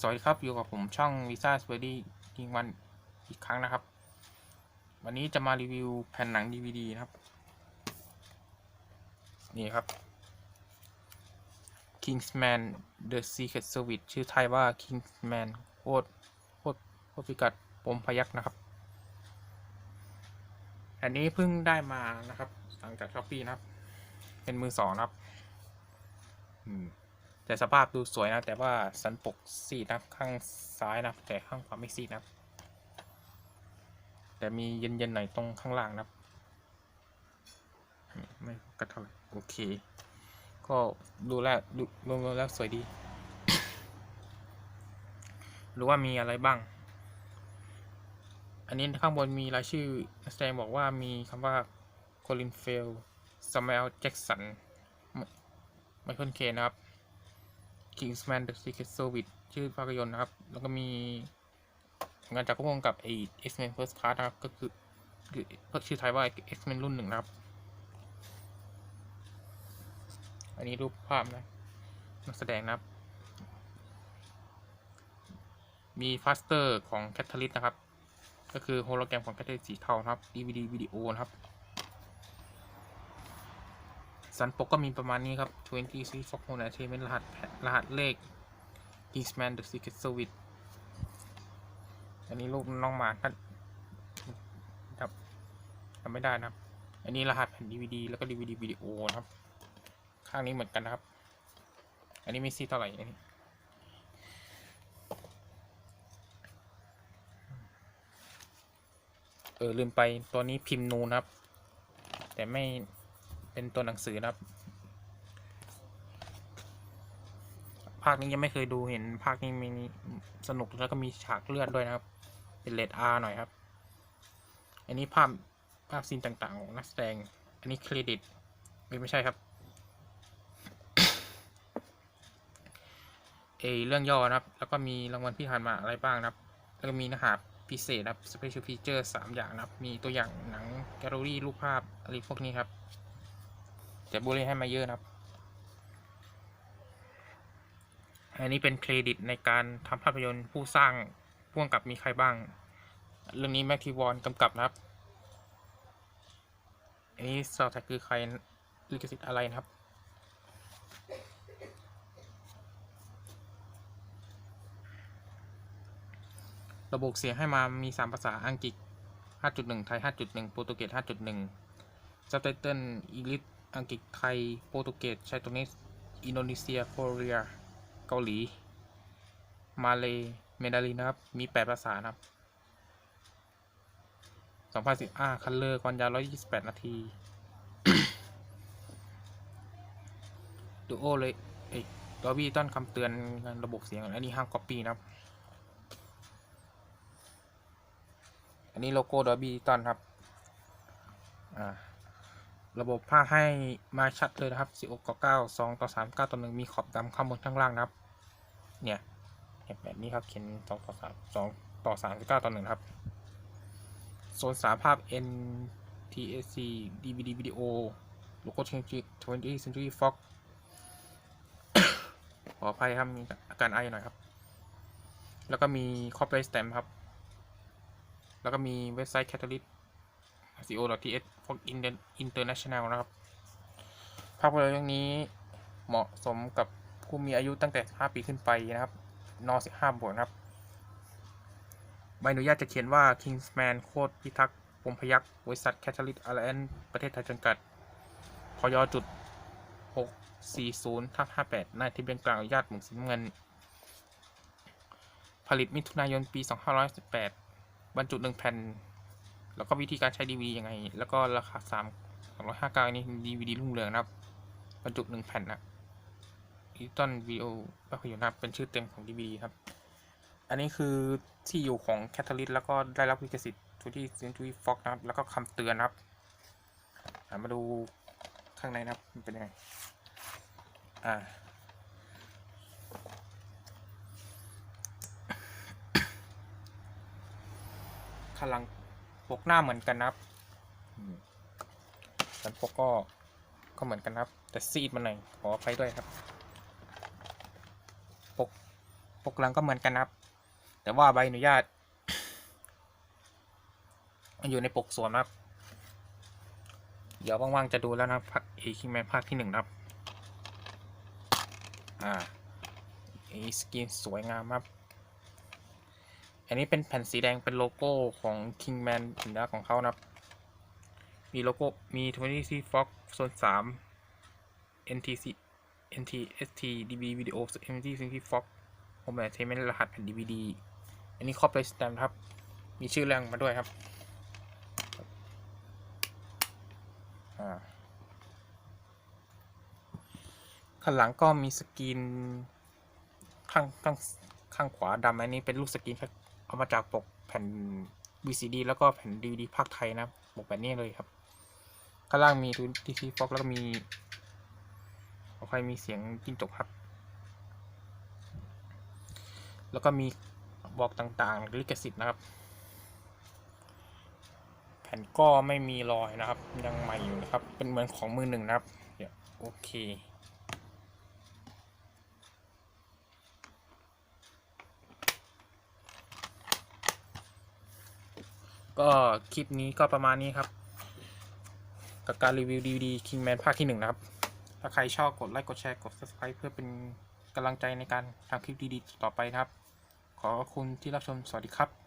สวัสดีครับ อยู่กับผมช่อง Visa s p e d y ยิงวันอีกครั้งนะครับ วันนี้จะมารีวิวแผ่นหนัง DVD นะครับ นี่ครับ Kingsman The Secret Service ชื่อไทยว่า Kingsman โคตรโคตรโคตรพิกัดปมพยักนะครับ อันนี้เพิ่งได้มานะครับ หลังจากช้อปปี้นะครับ เป็นมือสองนะครับ อืม แต่สภาพดูสวยนะ แต่ว่าสันปกซีดนะข้างซ้ายนะแต่ข้างขวาไม่ซีดนะแต่มีเย็นๆหน่อยตรงข้างล่างนะไม่กระเทาไหร่โอเค ก็ดูแลดูรวมๆแล้วสวยดี หรือว่ามีอะไรบ้าง อันนี้ข้างบนมีรายชื่อแสดงบอกว่ามีคำว่าโคลินเฟลสม l ลแจ็กสันไมเคิลเคนะครับ Kingsman The Secret Service ชื่อภาพยนตร์นะครับ แล้วก็มีงานจากผู้กกับไอ้ X-Men First Class นะครับ ก็คือคือชื่อไทยว่า X-Men รุ่นหนึ่งนะครับ อันนี้รูปภาพนะนักแสดงนะครับ มีฟาสเตอร์ของแคทเทอริสนะครับ ก็คือโฮโลแกรมของแคทเทอริสสีเทานะครับ DVD วิดีโอนะครับ สันปกก็มีประมาณนี้ครับ 20 Series Fox Home Entertainment รหัสรหัสเลข Kingsman The Secret Service อันนี้รูปน้องหมาครับครับจำไม่ได้นะครับ อันนี้รหัสแผ่น DVD แล้วก็ DVD วิดีโอนะครับ ข้างนี้เหมือนกันนะครับ อันนี้ไม่ซีเท่าไหร่อันนี้เออลืมไปตัวนี้พิมพ์นูนครับ แต่ไม่ เป็นตัวหนังสือนะครับ ภาคนี้ยังไม่เคยดูเห็นภาคนี้มีสนุกแล้วก็มีฉากเลือดด้วยนะครับ เป็นเลดอาร์หน่อยครับ อันนี้ภาพภาพซีนต่างๆของนักแสดง อันนี้เครดิตไม่ไม่ใช่ครับเอเรื่องย่อนะครับ แล้วก็มีรางวัลที่ผ่านมาอะไรบ้างนะครับ แล้วก็มีเนื้อหาพิเศษครับ special feature สามอย่างนะครับ มีตัวอย่างหนังแกลเลอรี่รูปภาพอะไรพวกนี้ครับ แต่บุรีให้มาเยอะนะครับ อันนี้เป็นเครดิตในการทำภาพยนตร์ผู้สร้างพ่วงกับมีใครบ้าง เรื่องนี้แม็กทีวอนกำกับนะครับ อันนี้ซาวแท็กคือใครลิขสิทธิ์อะไรนะครับระบบเสียงให้มามี 3 ภาษาอังกฤษ 5.1 ไทย 5.1 โปรตุเกส 5.1 ซับไตเติลอังกฤษ อังกฤษไทยโปรตุเกสไชโตเนสอินโดนีเซียโคเรีย เกาหลี มาเลเมดาลีนะครับ มี 8 ภาษานะครับ2015คันเลอร์ความยาว 128 นาที ดูโอเลยเอ้ยดอบี้ต้นคำเตือนงานระบบเสียง อันนี้ห้ามก๊อปปี้นะครับ อันนี้โลโก้ดอบี้ต้นครับ อ่า ระบบภาคให้มาชัดเลยนะครับ 16ต่อ9 2ต่อ3 9ต่อ1มีขอบดำข้างบนข้างล่างนะครับ เนี่ยแบบนี้ครับเขียน2ต่อ3 2ต่อ3 9ต่อ1ครับโซนสามภาพ NTSC DVD วิดีโอโลโก้เชนจิ20 Century Fox ขออภัยครับมีอาการไอหน่อยครับ แล้วก็มี Corporate Stamp ครับ แล้วก็มีเว็บไซต์ Catalyst Catalyst co.th Fox International นะครับ ภาพยนตร์เรื่องนี้เหมาะสมกับผู้มีอายุตั้งแต่ 5 ปีขึ้นไปนะครับน15บวกนะครับ ใบอนุญาตจะเขียนว่า Kingsman โคตรพิทักษ์ปมพยักษ์บริษัท Catalyst Alliance ประเทศไทยจำกัด พยจุด 640ทับ58นายทะเบียนกลางอนุญาตหมุนสีเงิน ผลิตมิถุนายนปี 2518บรรจุหนึ่งแผ่น แล้วก็วิธีการใช้ DVD ยังไง แล้วก็ราคา3 259นี่ DVD รุ่งเรืองนะครับบรรจุหนึ่งแผ่นนะดิจิตอลวิดีโอภาพยนตร์นะครับเป็นชื่อเต็มของ DVD ครับ อันนี้คือที่อยู่ของ Catalyst แล้วก็ได้รับลิขสิทธิ์ที่ Century Fox นะครับ แล้วก็คำเตือนนะครับมาดูข้างในนะครับมันเป็นยังไง อ่าข้างหลัง ปกหน้าเหมือนกันนะครับอืมสันปกก็ก็เหมือนกันนะครับ แต่ซีดมาหน่อยขออภัยด้วยครับปกปกหลังก็เหมือนกันนะครับ แต่ว่าใบอนุญาตอยู่ในปกสวมนะครับ เดี๋ยวว่างๆจะดูแล้วนะครับเอคิงแมนภาคที่หนึ่งนะครับ อ่าเอสกินสวยงามครับ อันนี้เป็นแผ่นสีแดงเป็นโลโก้ของ Kingman สัญลักษณ์ของเขานะครับ มีโลโก้มี 20 Fox โซน3 NTC NTST DB Video MT 20 Fox Home Entertainment รหัสแผ่น DVD อันนี้ครอบเลยสแตมครับ มีชื่อเรื่องมาด้วยครับข้างหลังก็มีสกรีนข้างข้างข้างขวาดำอันนี้เป็นรูปสกรีนครับ เอามาจากปกแผ่น VCD แล้วก็แผ่น DVD ภาคไทยนะปกแบบนี้เลยครับข้างล่างมีดูทีซีฟ็อกแล้วก็มีขอใครมีเสียงจิ้งจกครับ แล้วก็มีบอกต่างๆลิขสิทธิ์นะครับ แผ่นก็ไม่มีรอยนะครับ ยังใหม่อยู่นะครับ เป็นเหมือนของมือหนึ่งนะครับ โอเค ก็คลิปนี้ก็ประมาณนี้ครับ กับการรีวิว DVD Kingman ภาคที่หนึ่งนะครับ ถ้าใครชอบกดไลค์กดแชร์กด subscribe เพื่อเป็นกำลังใจในการทำคลิปดีๆ ต่อไปนะครับ ขอบคุณที่รับชมสวัสดีครับ